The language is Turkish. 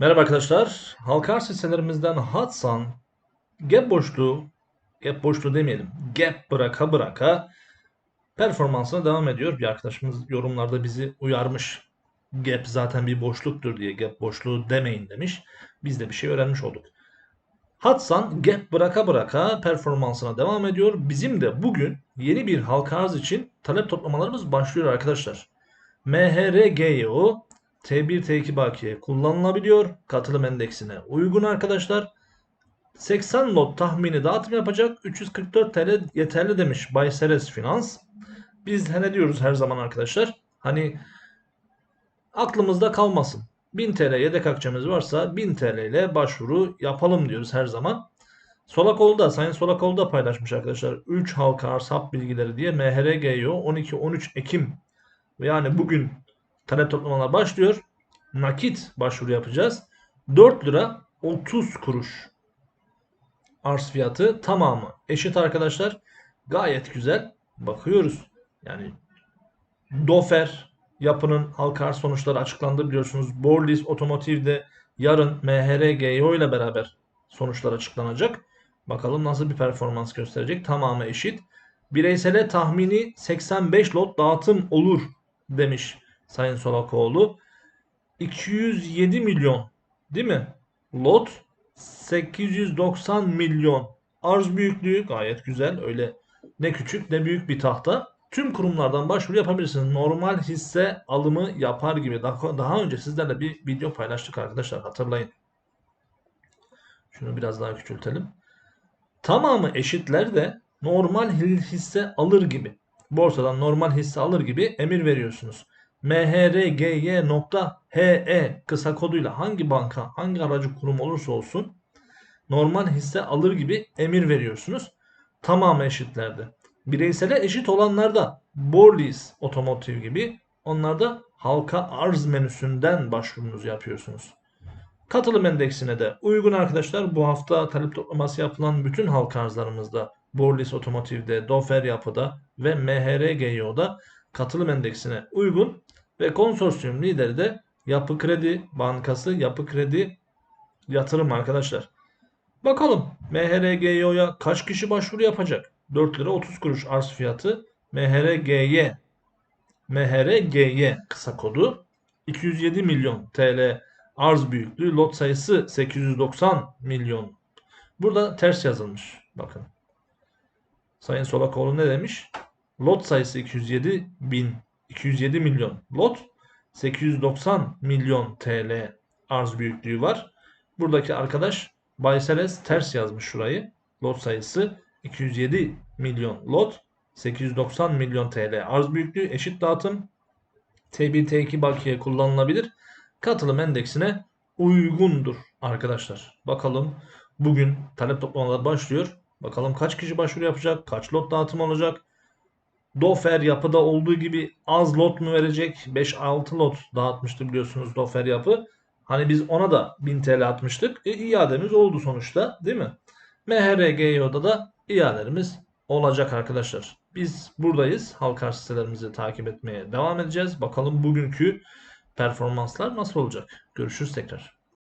Merhaba arkadaşlar. Halka arz hisselerimizden Hatsan gap boşluğu, gap boşluğu demeyelim, gap bıraka bıraka performansına devam ediyor. Bir arkadaşımız yorumlarda bizi uyarmış. Gap zaten bir boşluktur diye gap boşluğu demeyin demiş. Biz de bir şey öğrenmiş olduk. Hatsan gap bıraka bıraka performansına devam ediyor. Bizim de bugün yeni bir halka arz için talep toplamalarımız başlıyor arkadaşlar. MHRGO T1 T2 bakiye kullanılabiliyor. Katılım endeksine uygun arkadaşlar. 80 lot tahmini dağıtım yapacak. 344 TL yeterli demiş Bay Seres Finans. Biz ne diyoruz her zaman arkadaşlar? Hani aklımızda kalmasın. 1000 TL yedek akçemiz varsa 1000 TL ile başvuru yapalım diyoruz her zaman. Solakol'da, Sayın Solakol'da paylaşmış arkadaşlar. 3 halka arz bilgileri diye MHRGO 12-13 Ekim yani bugün talep toplamalar başlıyor. Nakit başvuru yapacağız. 4 lira 30 kuruş arz fiyatı tamamı eşit arkadaşlar. Gayet güzel. Bakıyoruz. Yani Dofer yapının halka arz sonuçları açıklandı biliyorsunuz. Borlis Otomotiv'de yarın MHRGO ile beraber sonuçlar açıklanacak. Bakalım nasıl bir performans gösterecek. Tamamı eşit. Bireysele tahmini 85 lot dağıtım olur demiş Sayın Solakoğlu. 207 milyon değil mi? Lot 890 milyon. Arz büyüklüğü gayet güzel. Öyle ne küçük ne büyük bir tahta. Tüm kurumlardan başvuru yapabilirsiniz. Normal hisse alımı yapar gibi. Daha, daha önce sizlerle bir video paylaştık arkadaşlar. Hatırlayın. Şunu biraz daha küçültelim. Tamamı eşitler de normal hisse alır gibi. Borsadan normal hisse alır gibi emir veriyorsunuz. MHRGY.HE kısa koduyla hangi banka, hangi aracı kurum olursa olsun normal hisse alır gibi emir veriyorsunuz. Tamamı eşitlerde. Bireysele eşit olanlarda Borlis Otomotiv gibi onlarda halka arz menüsünden başvurunuzu yapıyorsunuz. Katılım endeksine de uygun arkadaşlar. Bu hafta talep toplaması yapılan bütün halka arzlarımızda Borlis Otomotiv'de, Dofer Yapı'da ve MHRGYO'da katılım endeksine uygun ve konsorsiyum lideri de Yapı Kredi Bankası, Yapı Kredi Yatırım arkadaşlar. Bakalım MHRGYO'ya kaç kişi başvuru yapacak? 4 lira 30 kuruş arz fiyatı MHRGY MHRGY kısa kodu 207 milyon TL arz büyüklüğü lot sayısı 890 milyon. Burada ters yazılmış. Bakın. Sayın Solakoğlu ne demiş? Lot sayısı 207 bin 207 milyon lot 890 milyon TL arz büyüklüğü var. Buradaki arkadaş Bayseles ters yazmış şurayı. Lot sayısı 207 milyon lot 890 milyon TL arz büyüklüğü eşit dağıtım T1 T2 bakiye kullanılabilir. Katılım endeksine uygundur arkadaşlar. Bakalım bugün talep toplamaları başlıyor. Bakalım kaç kişi başvuru yapacak, kaç lot dağıtım olacak. Dofer yapıda olduğu gibi az lot mu verecek? 5-6 lot dağıtmıştı biliyorsunuz Dofer yapı. Hani biz ona da 1000 TL atmıştık. E, iademiz oldu sonuçta değil mi? MHRGYO'da da iadelerimiz olacak arkadaşlar. Biz buradayız. Halka sitelerimizi takip etmeye devam edeceğiz. Bakalım bugünkü performanslar nasıl olacak? Görüşürüz tekrar.